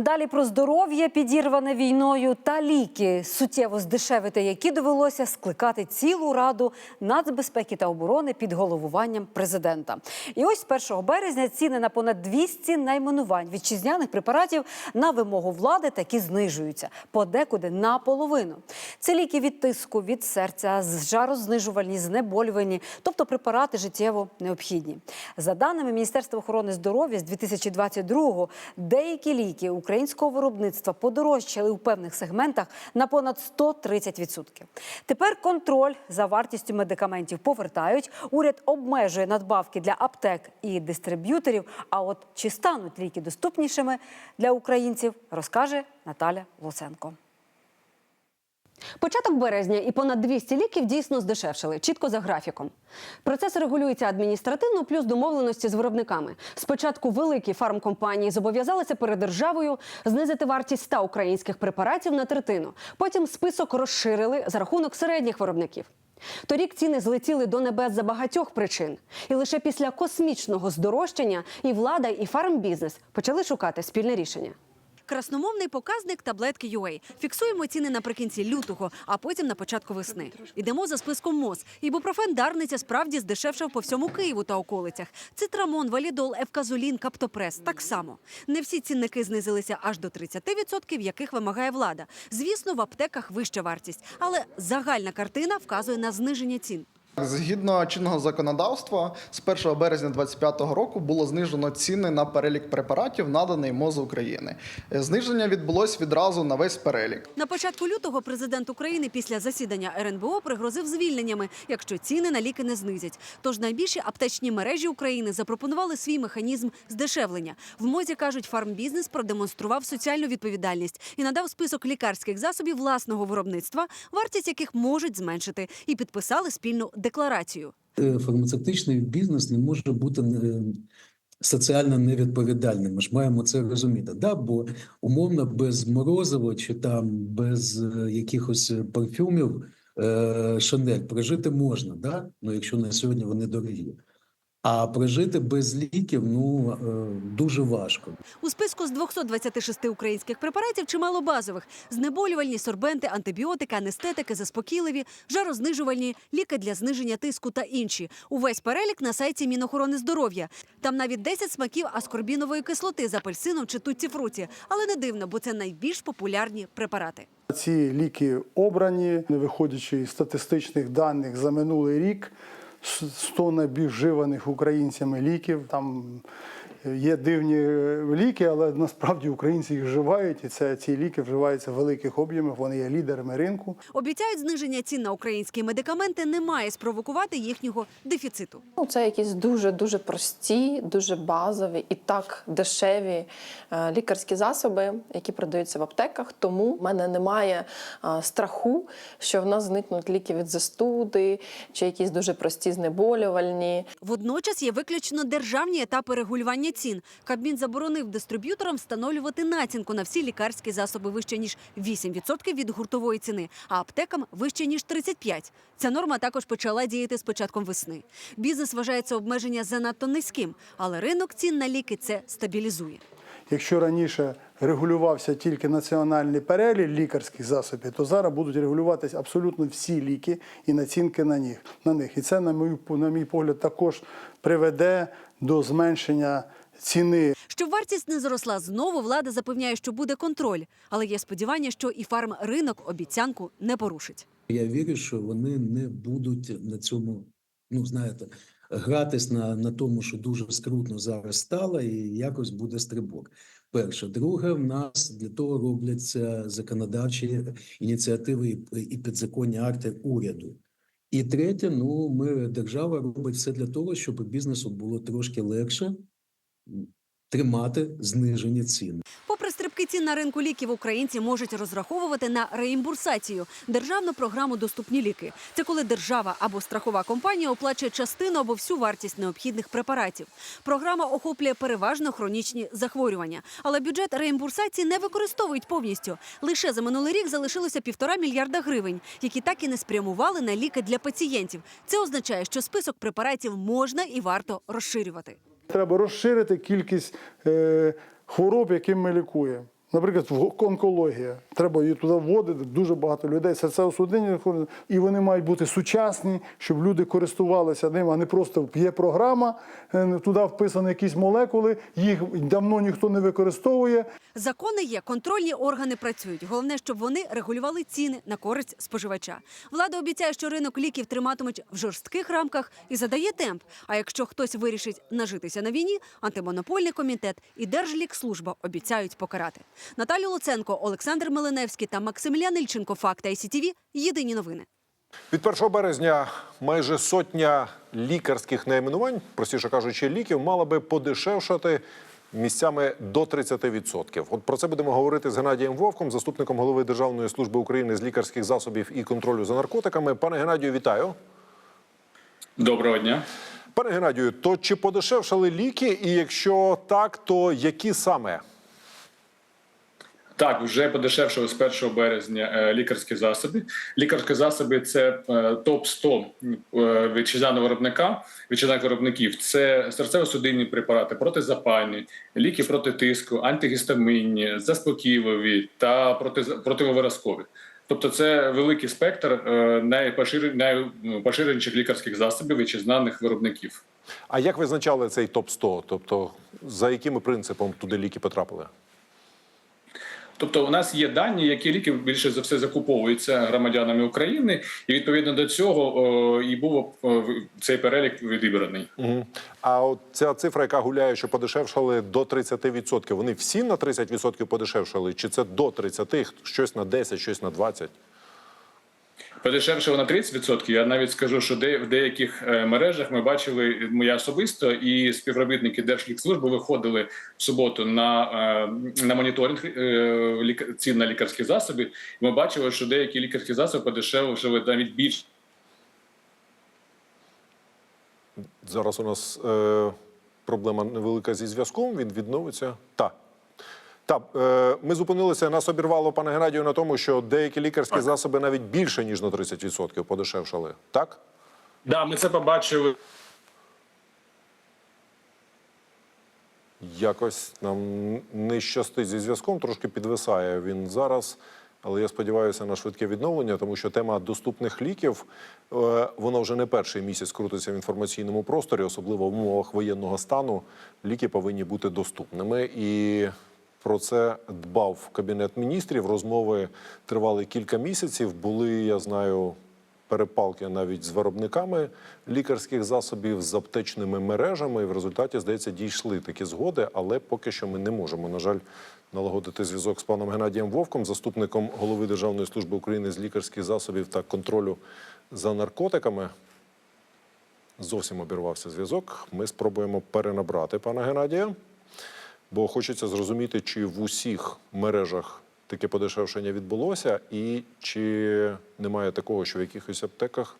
Далі про здоров'я, підірване війною та ліки, суттєво здешевити, які довелося скликати цілу раду нацбезпеки та оборони під головуванням президента. І ось з 1 березня ціни на понад 200 найменувань вітчизняних препаратів на вимогу влади таки знижуються подекуди наполовину. Це ліки від тиску, від серця, жарознижувальні, знеболювані, тобто препарати життєво необхідні. За даними Міністерства охорони здоров'я з 2022-го, деякі ліки українського виробництва подорожчали у певних сегментах на понад 130%. Тепер контроль за вартістю медикаментів повертають. Уряд обмежує надбавки для аптек і дистриб'юторів. А от чи стануть ліки доступнішими для українців, розкаже Наталя Луценко. Початок березня і понад 200 ліків дійсно здешевшили, чітко за графіком. Процес регулюється адміністративно, плюс домовленості з виробниками. Спочатку великі фармкомпанії зобов'язалися перед державою знизити вартість 100 українських препаратів на третину. Потім список розширили за рахунок середніх виробників. Торік ціни злетіли до небес за багатьох причин. І лише після космічного здорожчання і влада, і фармбізнес почали шукати спільне рішення. Красномовний показник таблетки UA. Фіксуємо ціни наприкінці лютого, а потім на початку весни. Йдемо за списком МОЗ. Ібупрофен Дарниця справді здешевшав по всьому Києву та околицях. Цитрамон, валідол, евказолін, каптопрес – так само. Не всі цінники знизилися аж до 30%, яких вимагає влада. Звісно, в аптеках вища вартість, але загальна картина вказує на зниження цін. Згідно чинного законодавства, з 1 березня 2025 року було знижено ціни на перелік препаратів, наданий МОЗ України. Е, Зниження відбулось відразу на весь перелік. На початку лютого президент України після засідання РНБО пригрозив звільненнями, якщо ціни на ліки не знизять. Тож найбільші аптечні мережі України запропонували свій механізм здешевлення. В мозі кажуть, фармбізнес продемонстрував соціальну відповідальність і надав список лікарських засобів власного виробництва, вартість яких можуть зменшити, і підписали спільну декларацію. Е, фармацевтичний бізнес не може бути е, соціально невідповідальним. Ми ж маємо це розуміти. Да? Бо умовно без морозива чи там без е, якихось парфюмів Шанель прожити можна, да? ну, якщо на сьогодні вони дорогі. А прожити без ліків ну е, дуже важко. У списку з 226 українських препаратів чимало базових: знеболювальні, сорбенти, антибіотики, анестетики, заспокійливі, жарознижувальні, ліки для зниження тиску та інші. Увесь перелік на сайті Мінохорони здоров'я. Там навіть 10 смаків аскорбінової кислоти з апельсином чи тутті-фруті. Але не дивно, бо це найбільш популярні препарати. Ці ліки обрані, не виходячи із статистичних даних за минулий рік, 100 найбільш вживаних українцями ліків. Там є дивні ліки, але насправді українці їх вживають, і це ці ліки вживаються в великих об'ємах. Вони є лідерами ринку. Обіцяють, зниження цін на українські медикаменти не має спровокувати їхнього дефіциту. Ну, це якісь дуже дуже прості, дуже базові і так дешеві е, лікарські засоби, які продаються в аптеках. Тому в мене немає е, страху, що в нас зникнуть ліки від застуди чи якісь дуже прості знеболювальні. Водночас є виключно державні етапи регулювання цін. Кабмін заборонив дистриб'юторам встановлювати націнку на всі лікарські засоби вище ніж 8% від гуртової ціни, а аптекам вище ніж 35%. Ця норма також почала діяти з початком весни. Бізнес вважає це обмеження занадто низьким, але ринок цін на ліки це стабілізує. Якщо раніше регулювався тільки національний перелік лікарських засобів, то зараз будуть регулюватися абсолютно всі ліки і націнки на них. На них. І це, на мою на мій погляд, також приведе до зменшення ціни Щоб вартість не зросла знову, влада запевняє, що буде контроль, але є сподівання, що і фармринок обіцянку не порушить. Я вірю, що вони не будуть на цьому, ну знаєте, гратись на, на тому, що дуже скрутно зараз стало, і якось буде стрибок. Перше, друге, в нас для того робляться законодавчі ініціативи і, і підзаконні акти уряду. І третє, ну ми держава робить все для того, щоб бізнесу було трошки легше тримати знижені ціни. Попри стрибки цін на ринку ліків, українці можуть розраховувати на реімбурсацію державну програму Доступні ліки. Це коли держава або страхова компанія оплачує частину або всю вартість необхідних препаратів. Програма охоплює переважно хронічні захворювання, але бюджет реімбурсації не використовують повністю. Лише за минулий рік залишилося півтора мільярда гривень, які так і не спрямували на ліки для пацієнтів. Це означає, що список препаратів можна і варто розширювати. Треба розширити кількість е, хвороб, яким ми лікуємо. Наприклад, в- онкологія. Треба її туди вводити, дуже багато людей, серцево-судинні. І вони мають бути сучасні, щоб люди користувалися ним, а не просто є програма, е, туди вписані якісь молекули, їх давно ніхто не використовує. Закони є, контрольні органи працюють. Головне, щоб вони регулювали ціни на користь споживача. Влада обіцяє, що ринок ліків триматимуть в жорстких рамках і задає темп. А якщо хтось вирішить нажитися на війні, антимонопольний комітет і Держлікслужба обіцяють покарати. Наталія Луценко, Олександр Милиневський та Максимілян Ільченко. Факти ICTV. Єдині новини. Від 1 березня майже сотня лікарських найменувань, простіше кажучи, ліків, мала би подешевшати місцями до 30%. От про це будемо говорити з Геннадієм Вовком, заступником голови Державної служби України з лікарських засобів і контролю за наркотиками. Пане Геннадію, вітаю. Доброго дня. Пане Геннадію, то чи подешевшали ліки? І якщо так, то які саме? Так, вже подешевшили з 1 березня е, лікарські засоби. Лікарські засоби це е, топ 100 е, вітчизняного виробника, вітчизняних виробників. Це серцево-судинні препарати, протизапальні, ліки проти тиску, антигістамінні, заспокійливі та проти, противовиразкові. Тобто, це великий спектр найпоширеніших лікарських засобів вітчизняних виробників. А як визначали цей топ 100 Тобто за яким принципом туди ліки потрапили? Тобто, у нас є дані, які ліки більше за все закуповуються громадянами України, і відповідно до цього о, і був о, цей перелік відібраний. Угу. А от ця цифра, яка гуляє, що подешевшали до 30%, вони всі на 30% подешевшали? Чи це до 30%, щось на 10, щось на 20%? Подешевшого на 30%. Я навіть скажу, що де в деяких е, мережах ми бачили моя особисто і співробітники Держлікслужби виходили в суботу на, е, на моніторинг е, цін на лікарські засоби. І ми бачили, що деякі лікарські засоби подешевшили навіть більше. Зараз у нас е, проблема невелика зі зв'язком. Він відновиться. Так. Так, е, ми зупинилися, нас обірвало, пане Геннадію, на тому, що деякі лікарські засоби навіть більше, ніж на 30% подешевшали. Так? Да, ми це побачили. Якось нам не щастить зі зв'язком, трошки підвисає він зараз. Але я сподіваюся на швидке відновлення, тому що тема доступних ліків е, вона вже не перший місяць крутиться в інформаційному просторі, особливо в умовах воєнного стану. Ліки повинні бути доступними. І про це дбав кабінет міністрів. Розмови тривали кілька місяців. Були, я знаю, перепалки навіть з виробниками лікарських засобів, з аптечними мережами. І в результаті, здається, дійшли такі згоди, але поки що ми не можемо, на жаль, налагодити зв'язок з паном Геннадієм Вовком, заступником голови Державної служби України з лікарських засобів та контролю за наркотиками. Зовсім обірвався зв'язок. Ми спробуємо перенабрати пана Геннадія, бо хочеться зрозуміти, чи в усіх мережах таке подешевшення відбулося, і чи немає такого, що в якихось аптеках.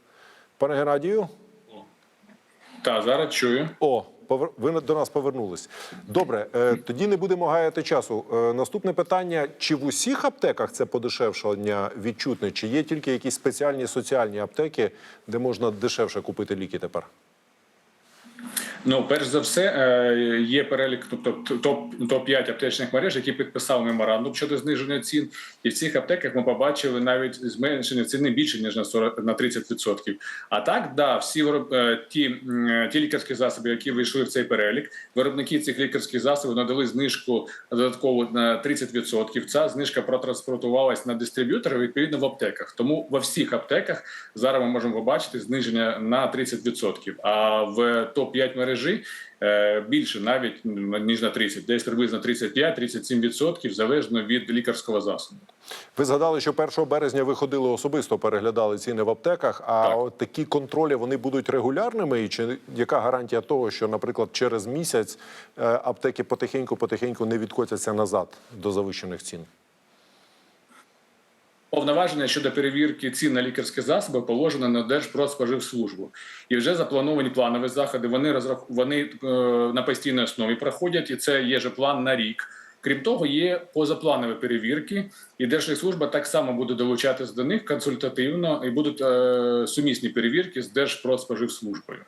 Пане Геннадію, Так, зараз чую. о, ви до нас повернулись. Добре, е, тоді не будемо гаяти часу. Е, Наступне питання: чи в усіх аптеках це подешевшення відчутне, чи є тільки якісь спеціальні соціальні аптеки, де можна дешевше купити ліки тепер? Ну, перш за все, е, є перелік, тобто топ топ 5 аптечних мереж, які підписали меморандум щодо зниження цін, і в цих аптеках ми побачили навіть зменшення ціни більше ніж на 40, на 30%. А так, да, всі е, ті, ті лікарські засоби, які вийшли в цей перелік, виробники цих лікарських засобів надали знижку додатково на 30%. Ця знижка протранспортувалась на дистриб'ютори відповідно в аптеках. Тому во всіх аптеках зараз ми можемо побачити зниження на 30%. А в топ 5 мережі е, більше навіть ніж на 30, десь приблизно 35-37% залежно від лікарського засобу. Ви згадали, що 1 березня ви ходили особисто, переглядали ціни в аптеках. А Так. от такі контролі вони будуть регулярними? І чи яка гарантія того, що, наприклад, через місяць е, аптеки потихеньку-потихеньку не відкотяться назад до завищених цін? Повноваження щодо перевірки цін на лікарські засоби положено на Держпродспоживслужбу. І вже заплановані планові заходи. Вони розрах... вони е, на постійній основі проходять, і це є же план на рік. Крім того, є позапланові перевірки, і Держлікслужба так само буде долучатись до них консультативно, і будуть е, сумісні перевірки з Держпродспоживслужбою.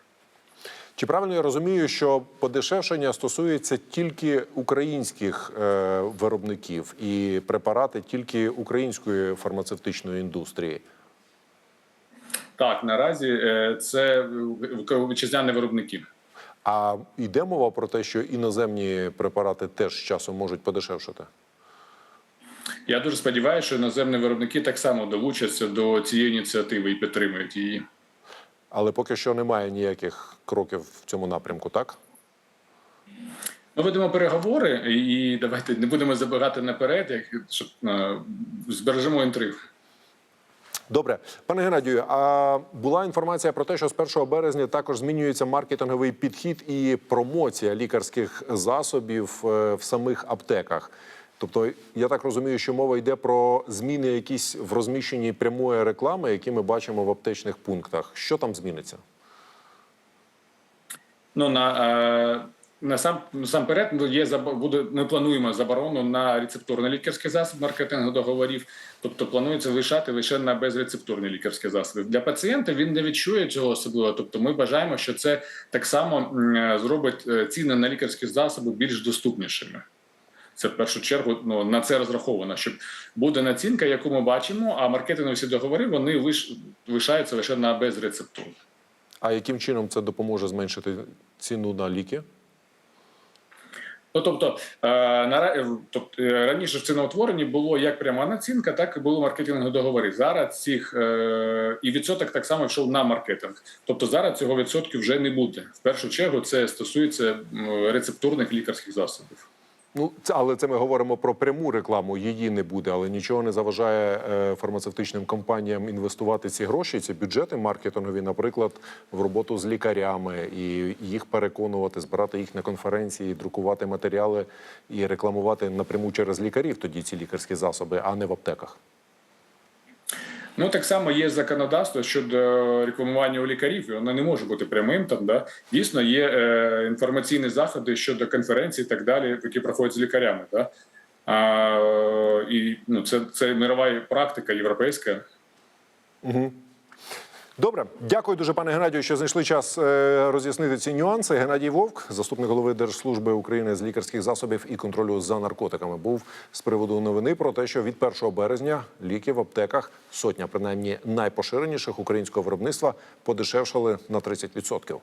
Чи правильно я розумію, що подешевшення стосується тільки українських е, виробників і препарати тільки української фармацевтичної індустрії? Так, наразі е, це вітчизняні виробники. А йде мова про те, що іноземні препарати теж з часом можуть подешевшати? Я дуже сподіваюся, що іноземні виробники так само долучаться до цієї ініціативи і підтримують її. Але поки що немає ніяких кроків в цьому напрямку, так? Ми ведемо переговори, і давайте не будемо забігати наперед, як щоб е, збережемо інтриг. Добре, пане Геннадію, а була інформація про те, що з 1 березня також змінюється маркетинговий підхід і промоція лікарських засобів е, в самих аптеках. Тобто, я так розумію, що мова йде про зміни якісь в розміщенні прямої реклами, які ми бачимо в аптечних пунктах. Що там зміниться? Ну на е, насам насамперед ну, є буде. Ми плануємо заборону на рецептурний лікарський засіб маркетингу договорів. Тобто планується лишати лише на безрецептурні лікарські засоби. Для пацієнта він не відчує цього особливо. Тобто, ми бажаємо, що це так само е, зробить е, ціни на лікарські засоби більш доступнішими. Це в першу чергу ну, на це розраховано, щоб буде націнка, яку ми бачимо, а маркетингові всі договори вони лиш, лишаються лише на безрецептурні. А яким чином це допоможе зменшити ціну на ліки? Ну тобто, е, на тобто е, раніше в ціноутворенні було як пряма націнка, так і були маркетингові договори. Зараз цих е, і відсоток так само йшов на маркетинг. Тобто зараз цього відсотку вже не буде. В першу чергу це стосується рецептурних лікарських засобів. Ну, це, але це ми говоримо про пряму рекламу. Її не буде, але нічого не заважає е, фармацевтичним компаніям інвестувати ці гроші, ці бюджети маркетингові, наприклад, в роботу з лікарями і їх переконувати, збирати їх на конференції, друкувати матеріали і рекламувати напряму через лікарів тоді ці лікарські засоби, а не в аптеках. Ну так само є законодавство щодо рекламування у лікарів, і воно не може бути прямим. Там да дійсно є е, інформаційні заходи щодо конференцій, так далі, які проходять з лікарями. Да? А, і ну це, це мирова практика європейська. Добре, дякую дуже, пане Геннадію, що знайшли час е, роз'яснити ці нюанси. Геннадій Вовк, заступник голови Держслужби України з лікарських засобів і контролю за наркотиками, був з приводу новини про те, що від 1 березня ліки в аптеках сотня, принаймні найпоширеніших українського виробництва, подешевшали на 30%.